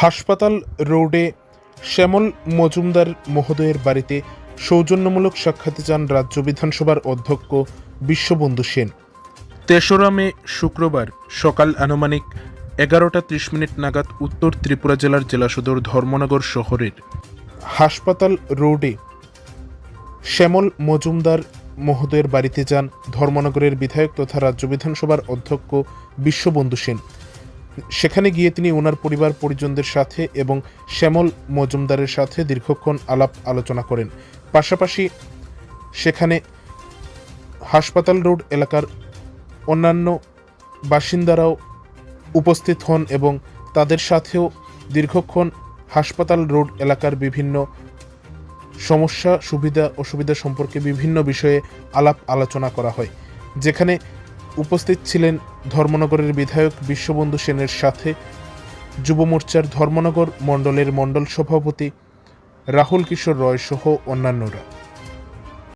হাসপাতাল রোডে শ্যামল মজুমদার মহোদয়ের বাড়িতে সৌজন্যমূলক সাক্ষাতে যান রাজ্য বিধানসভার অধ্যক্ষ বিশ্ববন্ধু সেন। তেসরা মে শুক্রবার সকাল আনুমানিক এগারোটা ত্রিশ মিনিট নাগাদ উত্তর ত্রিপুরা জেলার জেলা সদর ধর্মনগর শহরের হাসপাতাল রোডে শ্যামল মজুমদার মহোদয়ের বাড়িতে যান ধর্মনগরের বিধায়ক তথা রাজ্য বিধানসভার অধ্যক্ষ বিশ্ববন্ধু সেন। সেখানে গিয়ে তিনি ওনার পরিবার পরিজনদের সাথে এবং শ্যামল মজুমদারের সাথে দীর্ঘক্ষণ আলাপ আলোচনা করেন। পাশাপাশি সেখানে হাসপাতাল রোড এলাকার অন্যান্য বাসিন্দারাও উপস্থিত হন এবং তাদের সাথেও দীর্ঘক্ষণ হাসপাতাল রোড এলাকার বিভিন্ন সমস্যা, সুবিধা অসুবিধা সম্পর্কে বিভিন্ন বিষয়ে আলাপ আলোচনা করা হয়। যেখানে উপস্থিত ছিলেন ধর্মনগরের বিধায়ক বিশ্ববন্ধু সেনের সাথে যুব মোর্চার ধর্মনগর মণ্ডলের মণ্ডল সভাপতি রাহুল কিশোর রয় সহ অন্যান্যরা।